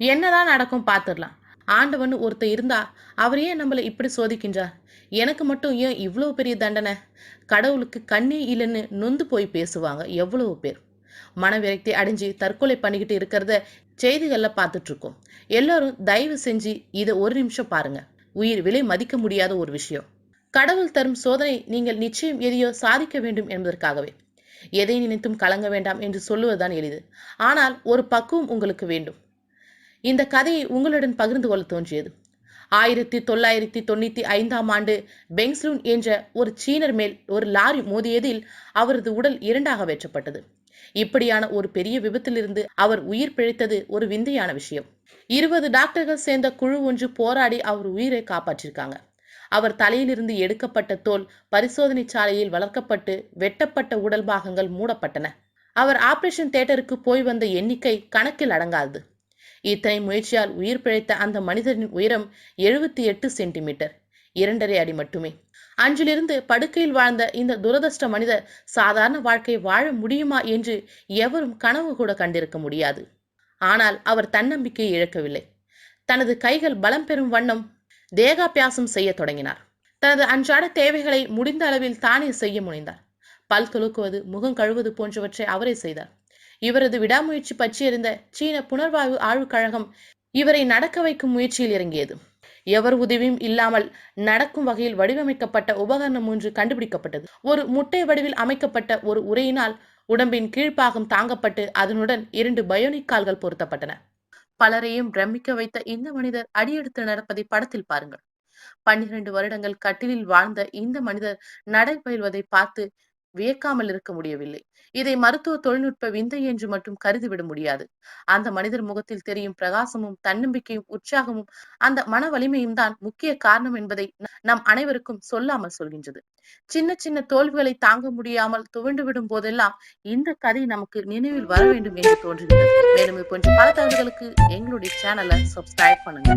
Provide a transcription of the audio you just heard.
என்னதான் நடக்கும் பார்த்துடலாம் ஆண்டவன் ஒருத்தர் இருந்தா அவர் ஏன் நம்மளை இப்படி சோதிக்கின்றார்? எனக்கு மட்டும் ஏன் இவ்வளோ பெரிய தண்டனை? கடவுளுக்கு கண்ணே இல்லைன்னு நொந்து போய் பேசுவாங்க எவ்வளவு பேர். மனவிரக்தி அடைஞ்சு தற்கொலை பண்ணிக்கிட்டு இருக்கிறத செய்திகளில் பார்த்துட்டு இருக்கோம் தயவு செஞ்சு இதை ஒரு நிமிஷம் பாருங்க. உயிர் விலை மதிக்க முடியாத ஒரு விஷயம். கடவுள் தரும் சோதனை நீங்கள் நிச்சயம் எதையோ சாதிக்க வேண்டும் என்பதற்காகவே. எதை நினைத்தும் கலங்க வேண்டாம் என்று சொல்லுவதுதான் எளிது. ஆனால் ஒரு பக்குவம் உங்களுக்கு வேண்டும். இந்த கதையை உங்களுடன் பகிர்ந்து கொள்ள தோன்றியது. ஆயிரத்தி தொள்ளாயிரத்தி தொண்ணூத்தி ஐந்தாம் ஆண்டு பெங்ஸ்லூன் என்ற ஒரு சீனர் மேல் ஒரு லாரி மோதியதில் அவரது உடல் இரண்டாக வெற்றப்பட்டது. இப்படியான ஒரு பெரிய விபத்திலிருந்து அவர் உயிர் பிழைத்தது ஒரு விந்தையான விஷயம். இருபது டாக்டர்கள் சேர்ந்த குழு ஒன்று போராடி அவர் உயிரை காப்பாற்றிருக்காங்க. அவர் தலையிலிருந்து எடுக்கப்பட்ட தோல் பரிசோதனை சாலையில் வளர்க்கப்பட்டு வெட்டப்பட்ட உடல் பாகங்கள் மூடப்பட்டன. அவர் ஆபரேஷன் தியேட்டருக்கு போய் வந்த எண்ணிக்கை கணக்கில் அடங்காது இத்தனை முயற்சியால் உயிர் பிழைத்த அந்த மனிதரின் உயரம் எழுபத்தி எட்டு சென்டிமீட்டர். இரண்டரை அடி மட்டுமே. அன்றிலிருந்து படுக்கையில் வாழ்ந்த இந்த துரதிர்ஷ்ட மனிதர் சாதாரண வாழ்க்கை வாழ முடியுமா என்று எவரும் கனவு கூட கண்டிருக்க முடியாது. ஆனால் அவர் தன்னம்பிக்கையை இழக்கவில்லை. தனது கைகள் பலம் பெறும் வண்ணம் தேகாபியாசம் செய்ய தொடங்கினார். தனது அன்றாட தேவைகளை முடிந்த அளவில் தானே செய்ய முனைந்தார். பல் துலுக்குவது முகம் கழுவது போன்றவற்றை அவரே செய்தார். இவரது விடாமுயற்சி பற்றியறிந்த சீன புனர்வாழ்வு ஆய்வுக் கழகம் இவரை நடக்க வைக்கும் முயற்சியில் இறங்கியது. எவர் உதவியும் இல்லாமல் நடக்கும் வகையில் வடிவமைக்கப்பட்ட உபகரணம் ஒன்று கண்டுபிடிக்கப்பட்டது. ஒரு முட்டை வடிவில் அமைக்கப்பட்ட ஒரு உரையினால் உடம்பின் கீழ்ப்பாகம் தாங்கப்பட்டு அதனுடன் இரண்டு பயோனிக் கால்கள் பொருத்தப்பட்டன. பலரையும் பிரமிக்க வைத்த இந்த மனிதர் அடியெடுத்து நடப்பதை படத்தில் பாருங்கள். பன்னிரண்டு வருடங்கள் கட்டிலில் வாழ்ந்த இந்த மனிதர் நடைபயில்வதை பார்த்து வியக்காமல் இருக்க முடியவில்லை. இதை மருத்துவ தொழில்நுட்ப விந்தை என்று மட்டும் கருதிவிட முடியாது. அந்த மனிதர் முகத்தில் தெரியும் பிரகாசமும் தன்னம்பிக்கையும் உற்சாகமும் அந்த மன வலிமையும் தான் முக்கிய காரணம் என்பதை நம் அனைவருக்கும் சொல்லாமல் சொல்கின்றது. சின்ன சின்ன தோல்விகளை தாங்க முடியாமல் துவண்டு விடும் போதெல்லாம் இந்த கதை நமக்கு நினைவில் வர வேண்டும் என்று தோன்றுகிறது. மேலும் கொஞ்சம் பல தகவல்களுக்கு எங்களுடைய சேனலை சப்ஸ்கிரைப் பண்ணுங்க.